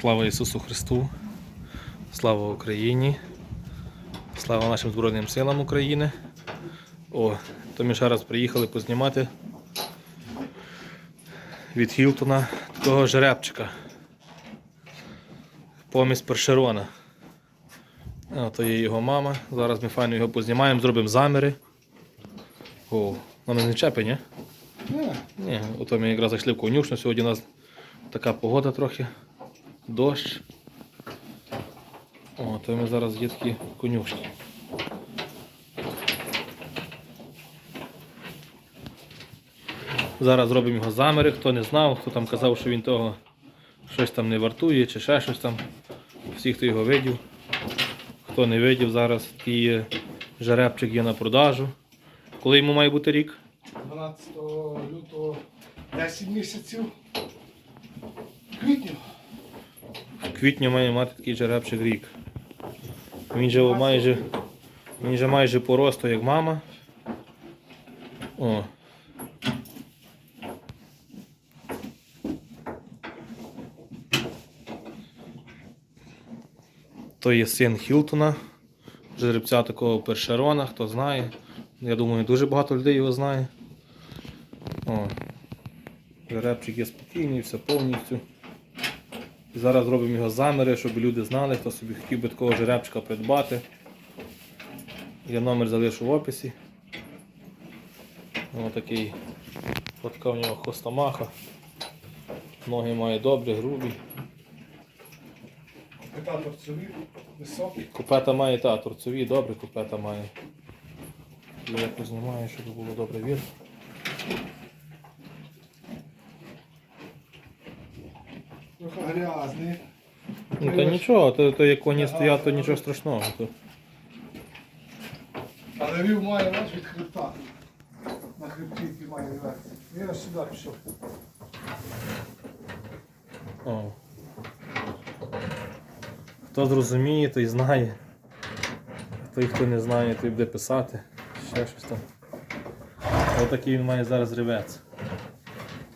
Слава Ісусу Христу, слава Україні, слава нашим Збройним силам України. О, то ми ще раз приїхали познімати від Хілтона такого жеребчика. Помість першерона. А, то є його мама. Зараз ми файно його познімаємо, зробимо заміри. О, воно не чепи, ні? Ні, ото ми якраз зайшли в конюшню. Сьогодні у нас така погода трохи. Дощ. О, то ми зараз є такі конюшні. Зараз зробимо його заміри. Хто не знав, хто там казав, що він того щось там не вартує чи ще щось там. Всі, хто його видів. Хто не видів, зараз є жеребчик є на продажу. Коли йому має бути рік? 12 лютого 10 місяців. Квітню. В квітні має мати такий жеребчик рік. Він же майже, він же майже поросту, як мама. О. То є син Хілтона, жеребця такого першерона, хто знає. Я думаю, дуже багато людей його знає. О. Жеребчик є спокійний, все повністю. І зараз зробимо його заміри, щоб люди знали, хто собі хотів би такого жеребчика придбати. Я номер залишу в описі. Ось такий така в нього хвостомаха. Ноги має добрі, грубі. Пита торцові, високі. Купета має та торцові, добрі купета має. Я якось знімаю, щоб було добре видно. Грязні. Ну то нічого, то, то як коні стоять, то нічого страшного. То. Але вів має наш від хребта. На хребті має вверх. Він аж сюди пішов. О. Хто зрозуміє, той знає. Той, хто не знає, той буде писати. Ще щось там. Отакий він має зараз ревець.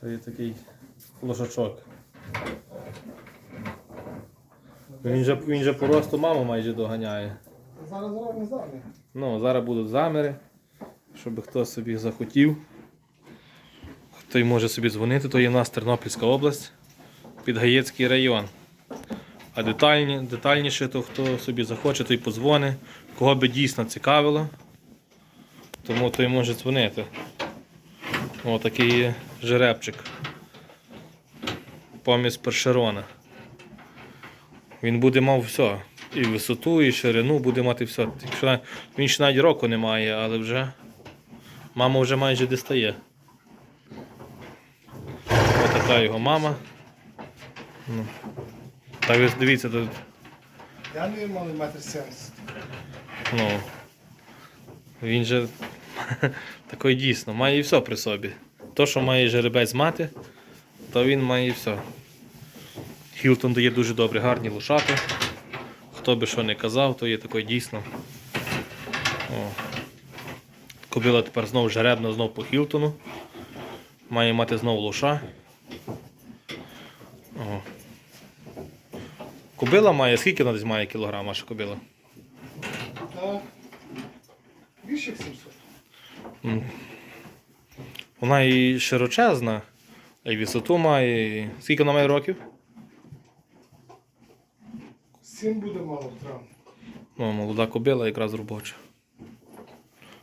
Це є такий лошачок. Він же, він же по росту маму майже доганяє. Зараз робимо замір. Ну, зараз будуть заміри, щоб хто собі захотів. Той може собі дзвонити, то є в нас Тернопільська область, Підгаєцький район. А детальні, детальніше, то хто собі захоче, той подзвони. Кого би дійсно цікавило, тому той може дзвонити. Ось такий є жеребчик. Помість першерона. Він буде мав все. І висоту, і ширину буде мати все. Якщо він ще навіть року не має, але вже мама вже майже дістає. Ось така його мама. Ну. Так ви дивіться, тут, Я не мали метр сімдесят. ну, він же такий дійсно, має і все при собі. То, що має жеребець мати, то він має і все. Хілтон дає дуже добрі, гарні лошати. Хто би що не казав, то є такий дійсно. О. Кобила тепер знову жеребна, знову по Хілтону. Має мати знову лоша. О. Кобила має, скільки вона десь має кілограм, ваша кобила? Більше 700. Вона і широчезна, і висоту має. Скільки вона має років? Сім буде мало в травмі. Ну, молода кобила якраз робоча.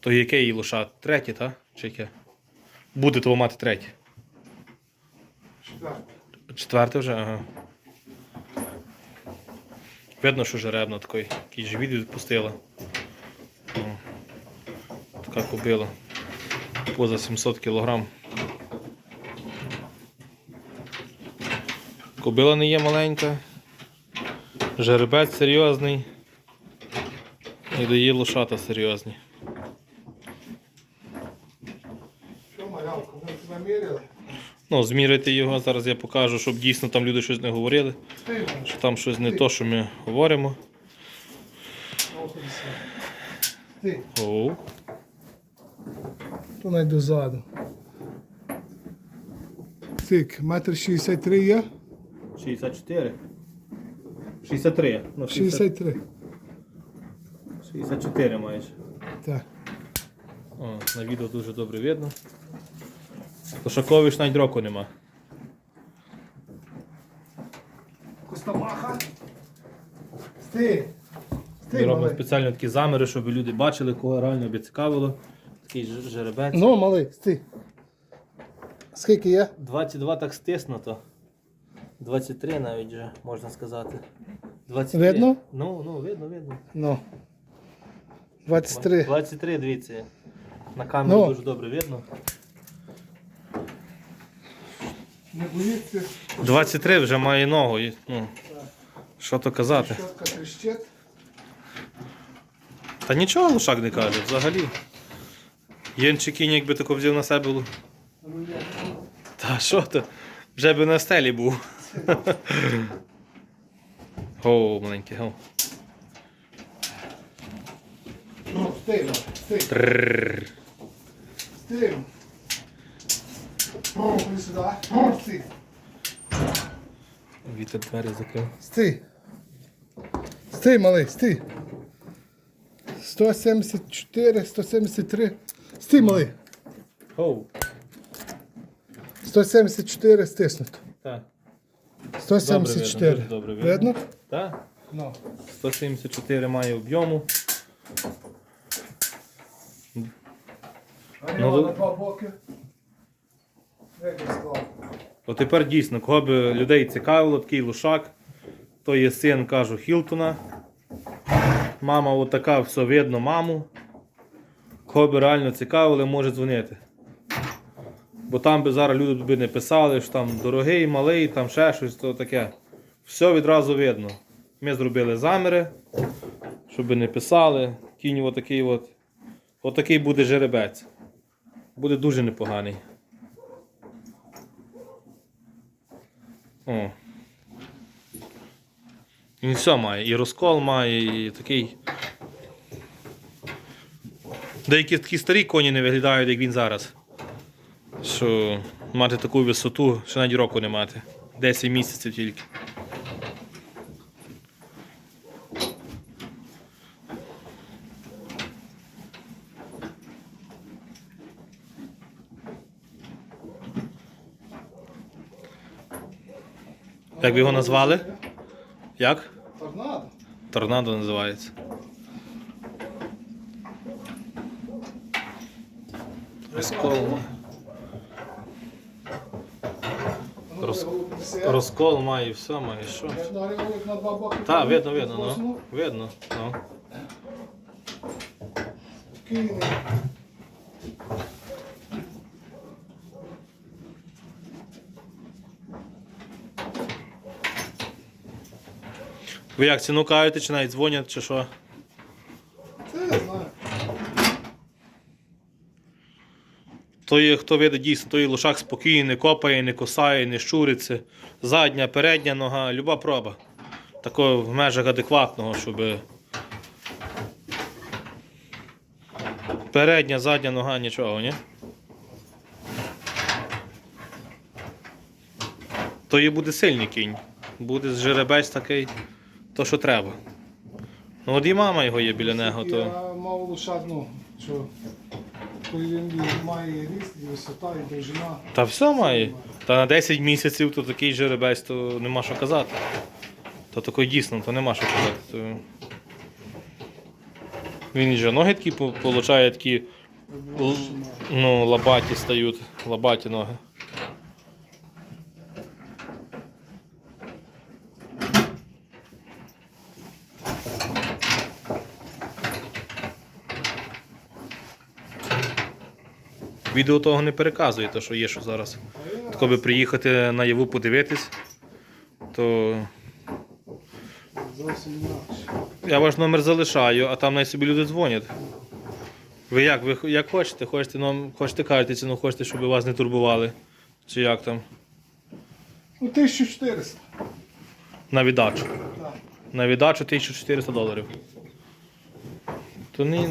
То яке її лоша? Третє, так? Чи яке? Буде того мати третє. Четвертий. Четверте вже, ага. Видно, що жеребна такий, який живіт відпустила. О, така кобила. Поза 700 кг. Кобила не є маленька. Жеребець серйозний. І дає лошата серйозні. Що малявка? Ми тебе міряли? Ну, зміряйте його, зараз я покажу, щоб дійсно там люди щось не говорили. Ти. Що там щось не то, що ми говоримо. Ти. Оу. То найду ззаду. Тик, метр 63 є. 64. 63. Ну, 63. 64 майже. Так. О, на відео дуже добре видно. Кошакович навіть року нема. Костомаха. Стій. Ми робимо малий. спеціально такі заміри, щоб люди бачили, кого реально би цікавило. Такий жеребець. Ну, малий, стій. Скільки є? 22 так стиснуто. 23 навіть вже, можна сказати. 23. Видно? Ну, ну, видно, видно. Ну. 23. 23, дивіться. На камеру Ну. дуже добре видно. Не боїться. 23 вже має ногу. і, Ну, що то казати. Щотка трещить. Та нічого лошак не каже, взагалі. Єнчик кінь, якби тако взяв на себе. лу- Та що то? Вже би на стелі був. О, маленький, о. Ну, малий, стій. Трррр. Стій. О, іди сюди. О, Стій. Вітер двері закрив. Стій. Стій, малий, стій. 174, 173. Стій, малий. Оу. 174 стиснуто. Так. 174. Добре видно, добре видно. Видно? Так. Ну. 174 має об'єму. А Ну, на два боки. От тепер дійсно, кого би людей цікавило, такий лошак, то є син, кажу, Хілтона. Мама отака, все видно маму. Кого би реально цікавили, може дзвонити. Бо там би зараз люди би не писали, що там дорогий, малий, там ще щось, то таке. Все відразу видно. Ми зробили заміри, щоб не писали. Кінь отакий от. Отакий буде жеребець. Буде дуже непоганий. О. Він все має. І розкол має, і такий. Деякі такі старі коні не виглядають, як він зараз. Що мати таку висоту, ще навіть року не мати. 10 місяців тільки. Як ви його назвали? Як? Торнадо. Торнадо називається. Розкол. Ну, Роз- Розкол має і все, має що. Два боки. Так, видно, видно, ну. Видно. Ну. Ви як ціну кажете, чи навіть дзвонять, чи що? Це я знаю. То є, хто видить дійсно, то є лошак спокійний, не копає, не косає, не щуриться. Задня, передня нога, люба проба. Такого в межах адекватного, щоб. Передня, задня нога, нічого, ні? То є буде сильний кінь. Буде жеребець такий, то що треба. Ну от і мама його є біля нього, то. Я мав лошадну, що Та все має. Та на 10 місяців то такий жеребець, то нема що казати. То такий дійсно, то нема що казати. То... Він же ноги такі по- получає такі ну, лабаті стають. Лабаті ноги. Відео того не переказує, то що є, що зараз. Тако би приїхати наяву подивитись, то я ваш номер залишаю, а там най собі люди дзвонять. Ви як? Ви як хочете? Хочете, нам, хочете кажете ціну, хочете, щоб вас не турбували? Чи як там? Ну, 1400. На віддачу. Так. На віддачу 1400 доларів. То не,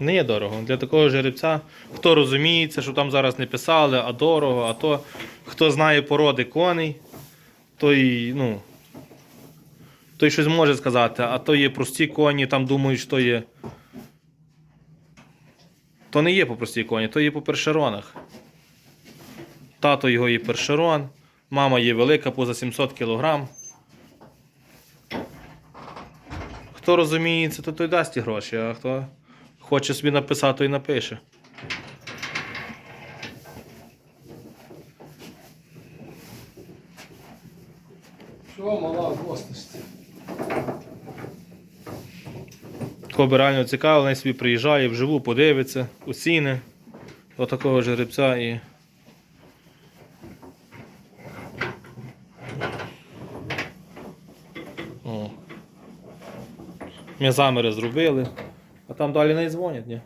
не є дорого. Для такого жеребця, хто розуміється, що там зараз не писали, а дорого, а то хто знає породи коней, то і, ну. той щось може сказати, а то є прості коні, там думають, що є. То не є по простій коні, то є по першеронах. Тато його є першерон, мама є велика, поза 700 кг. Хто розуміється, то той дасть ті гроші, а хто хоче собі написати, то й напише. Що мала в госточці? Кого реально цікаво, він собі приїжджає вживу, подивиться, оціни до такого жеребця і. Ми заміри зробили, а там далі не дзвонять, ні?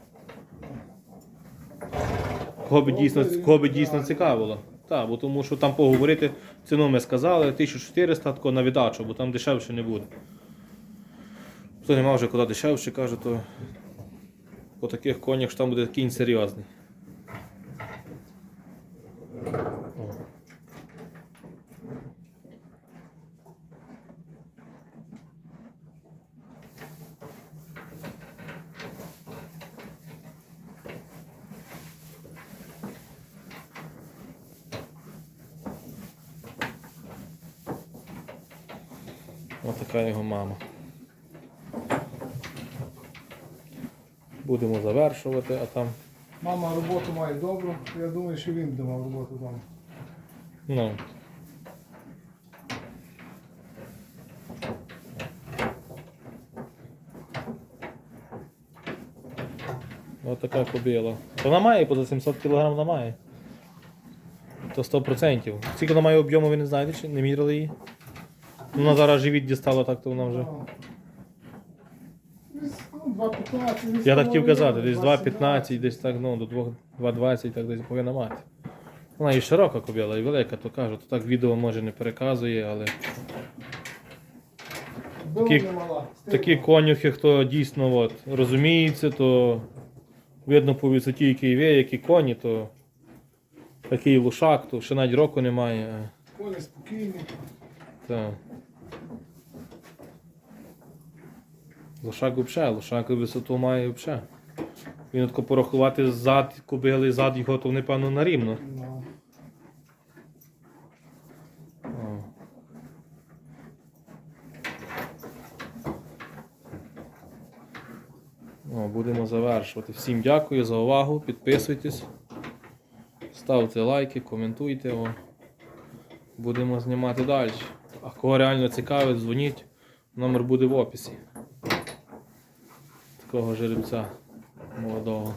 Кого би дійсно, кого би дійсно цікавило. Так, бо тому що там поговорити, ціну ми сказали, 1400 тако на віддачу, бо там дешевше не буде. Хто нема вже куди дешевше, каже, то по таких конях що там буде кінь серйозний. Ось така його мама. Будемо завершувати, а там. Мама роботу має добру, я думаю, що він буде мав роботу вдома. Ну. Ось така кобила. То вона має поза 700 кг вона має. То 100%. Скільки вона має об'єму, ви не знаєте, чи не міряли її? Вона зараз живіт дістала, так то вона вже. Десь, ну, 2,15, десь Я так хотів казати, десь 2,15, десь так, ну, до 2 2,20, так десь повинна мати. Вона і широка кобила, і велика, то кажу, то так відео може не переказує, але Такі- такі конюхи, хто дійсно от, розуміється, то видно по висоті, який є, які коні, то такий лушак, то ще навіть року немає. Коні спокійні. Та. Лошак взагалі, лошак висоту має взагалі. Він тако порахувати зад кобили, зад його, то вони, певно, на рівно. О, будемо завершувати. Всім дякую за увагу. Підписуйтесь, ставте лайки, коментуйте. О. Будемо знімати далі. А кого реально цікавить, дзвоніть. Номер буде в описі. Такого жеребця молодого.